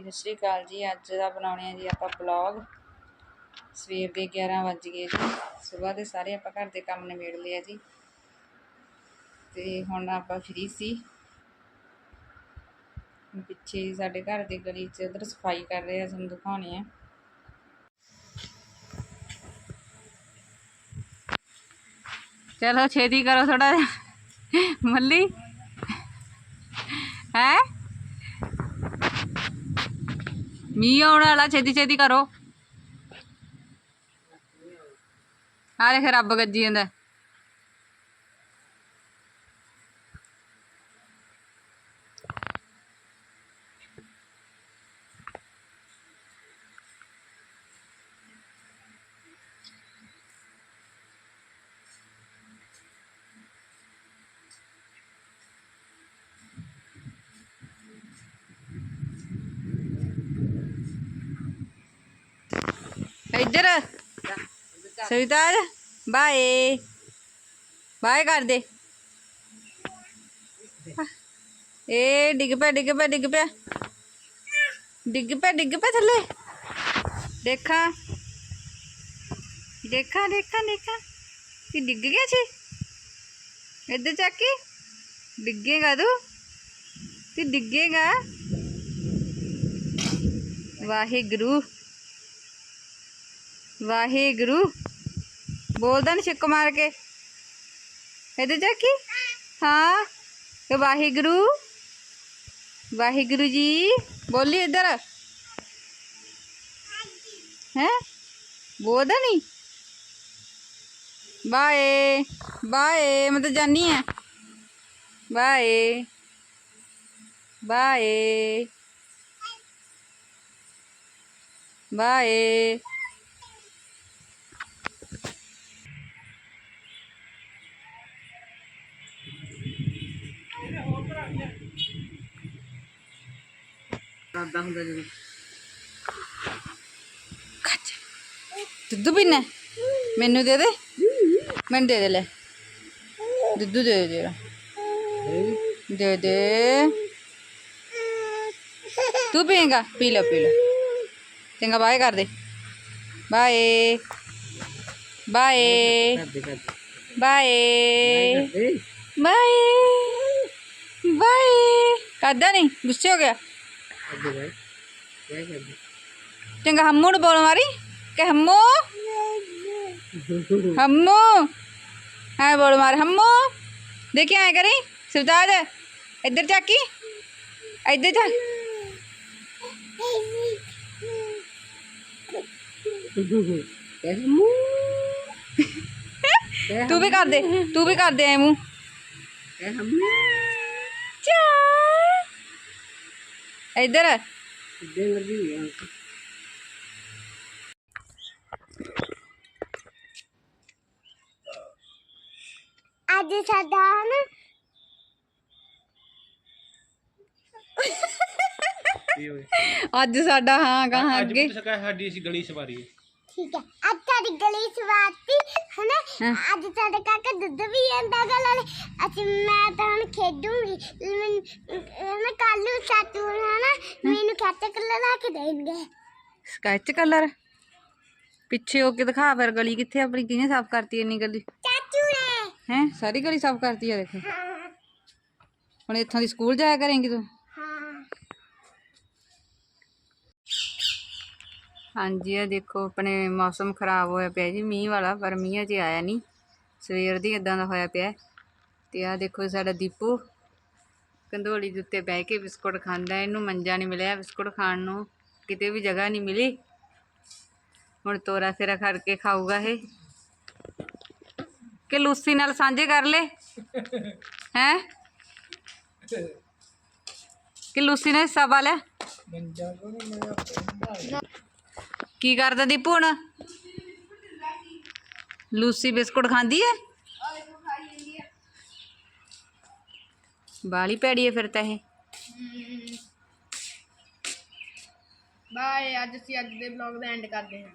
ਸਤਿ ਸ਼੍ਰੀ ਅਕਾਲ ਜੀ। ਅੱਜ ਦਾ ਬਣਾਉਣੇ ਆ ਜੀ ਆਪਾਂ ਬਲੌਗ ਸਵੇਰ ਦੇ 11 ਵੱਜ ਗਏ ਜੀ। ਸਵੇਰ ਦੇ ਸਾਰੇ ਆਪਾਂ ਘਰ ਦੇ ਕੰਮ ਨਿਬੇੜ ਲਿਆ ਜੀ। ਤੇ ਹੁਣ ਆਪਾਂ ਫ੍ਰੀ ਸੀ। ਪਿੱਛੇ ਹੀ ਸਾਡੇ ਘਰ ਦੀ ਗਲੀ 'ਚ ਉਧਰ ਸਫ਼ਾਈ ਕਰ ਰਹੇ ਆ, ਤੁਹਾਨੂੰ ਦਿਖਾਉਣੇ ਆ। ਚਲੋ ਛੇਤੀ ਕਰੋ ਥੋੜਾ ਮੱਲੀ ਹੈ ਮੀਂਹ ਆਉਣ ਵਾਲਾ ਛੇਤੀ ਛੇਤੀ ਕਰੋ ਆ ਦੇਖ ਰੱਬ ਗੱਜੀ ਜਾਂਦਾ इधर। सविता बाय। बाय कर दे। ए, डिग पे डिग पे डिग पे। डिग पे डिग पे थले। देखा। देखा देखा देखा। कि डिग गया छे। इधर चाकी डिगेगा तू। तू डिगेगा। वाहे गुरु ਵਾਹਿਗੁਰੂ ਬੋਲਦਾ ਨੀ ਛਿੱਕ ਮਾਰ ਕੇ ਇਹਦੇ ਜਾ ਕੀ ਹਾਂ ਕਿ ਵਾਹਿਗੁਰੂ ਵਾਹਿਗੁਰੂ ਜੀ ਬੋਲੀ ਇੱਧਰ ਹੈ ਬੋਲਦਾ ਨਹੀਂ ਬਾਏ ਬਾਏ ਮੈਂ ਤਾਂ ਜਾਨੀ ਆ ਬਾਏ ਬਾਏ ਬਾਏ ਕਰਦਾ ਹੁੰਦਾ ਜਦੋਂ। ਦੁੱਧ ਪੀਣਾ ਮੈਨੂੰ ਦੇ ਦੇ। ਮੈਨੂੰ ਦੇ ਦੇ ਲੈ। ਦੁੱਧ ਦੇ ਦੇ ਜਰਾ। ਦੇ ਦੇ। ਤੂੰ ਪੀਏਗਾ? ਪੀ ਲੈ ਪੀ ਲੈ। ਚੰਗਾ ਬਾਏ ਕਰ ਦੇ। Bye. Bye. Bye. Bye. Bye. कादा नहीं गुस्से हो गया। चंगा हमू ने बोलो मारी। क्या हमो हमो है हाँ, बोलो मारे हमो देखिए आए करी। सिवताज इधर चाकी इधर चा तू भी कर दे तू भी कर दे मुँह। ਦੇ ਤੂੰ ਵੀ ਕਰ ਦੇ ਐ ਮੂੰਹ ਕੈਸੇ ਹਮ ਚਾ ਇੱਧਰ ਦੇ ਮਰਜੀ ਹੈ ਅੱਜ ਸਾਡਾ ਨਾ ਕੀ ਹੋਇਆ ਅੱਜ ਸਾਡਾ ਹਾਂ ਕਹਾਂ ਅੱਜ ਅੱਗੇ ਪੁੱਤ ਸਕਾ ਸਾਡੀ ਅਸੀਂ ਗਲੀ ਸਵਾਰੀ ਹੈ ਠੀਕ ਹੈ ਅੱਜ ਸਾਡੀ ਗਲੀ ਸਵਾਤੀ ਹਨਾ ਅੱਜ ਸਾਡਾ ਕਾਕਾ ਦੁੱਧ ਵੀ ਆਂਦਾ ਗਲ ਅੱਜ ਮੈਂ ਤਾਂ ਹੁਣ ਖੇਡੂੰਗੀ ਮੈਂ ਕੱਲ ਨੂੰ ਸਾਤੂ ਹਨਾ ਮੈਨੂੰ ਖੱਟ ਕਲਰ ਲਾ ਕੇ ਦੇਣਗੇ ਸਕੈਚ ਕਲਰ ਪਿੱਛੇ ਹੋ ਕੇ ਦਿਖਾ ਫਿਰ ਗਲੀ ਕਿੱਥੇ ਆਪਣੀ ਕਿਹਨੇ ਸਾਫ਼ ਕਰਤੀ ਇੰਨੀ ਗਲੀ ਚਾਚੂ ਨੇ ਹੈ ਸਾਰੀ ਗਲੀ ਸਾਫ਼ ਕਰਤੀ ਆ ਦੇਖ ਹਾਂ ਹੁਣ ਇੱਥੋਂ ਦੀ ਸਕੂਲ ਜਾਇਆ ਕਰੇਂਗੀ ਤੂੰ ਹਾਂਜੀ, ਇਹ ਦੇਖੋ ਆਪਣੇ ਮੌਸਮ ਖਰਾਬ ਹੋਇਆ ਪਿਆ ਜੀ, ਮੀਂਹ ਵਾਲਾ, ਪਰ ਮੀਂਹ ਅਜੇ ਆਇਆ ਨਹੀਂ। ਸਵੇਰ ਦੀ ਇਦਾਂ ਦਾ ਹੋਇਆ ਪਿਆ। ਤੇ ਆ ਦੇਖੋ ਸਾਡਾ ਦੀਪੂ, ਕੰਧੋਲੀ ਦੇ ਉੱਤੇ ਬਹਿ ਕੇ ਬਿਸਕੁਟ ਖਾਂਦਾ, ਇਹਨੂੰ ਮੰਜਾ ਨਹੀਂ ਮਿਲਿਆ, ਬਿਸਕੁਟ ਖਾਣ ਨੂੰ ਕਿਤੇ ਵੀ ਜਗ੍ਹਾ ਨਹੀਂ ਮਿਲੀ। ਹੁਣ ਤੋਰਾ ਫੇਰਾ ਖੜ ਕੇ ਖਾਊਗਾ ਇਹ। ਕਿ ਲੂਸੀ ਨਾਲ ਸਾਂਝੇ ਕਰ ਲੈ? ਹੈ? ਕਿ ਲੂਸੀ ਨੇ ਹਿੱਸਾ ਪਾ ਲਿਆ? ਕੀ ਕਰਦਾ ਦੀਪੂ ਹੁਣ ਲੂਸੀ ਬਿਸਕੁਟ ਖਾਂਦੀ ਐ ਬਾਲੀ ਪੈੜੀ ਐ ਫਿਰ ਤਾਂ ਇਹ ਬਾਏ ਅੱਜ ਅਸੀਂ ਅੱਜ ਦੇ ਵਲੌਗ ਦਾ ਐਂਡ ਕਰਦੇ ਹਾਂ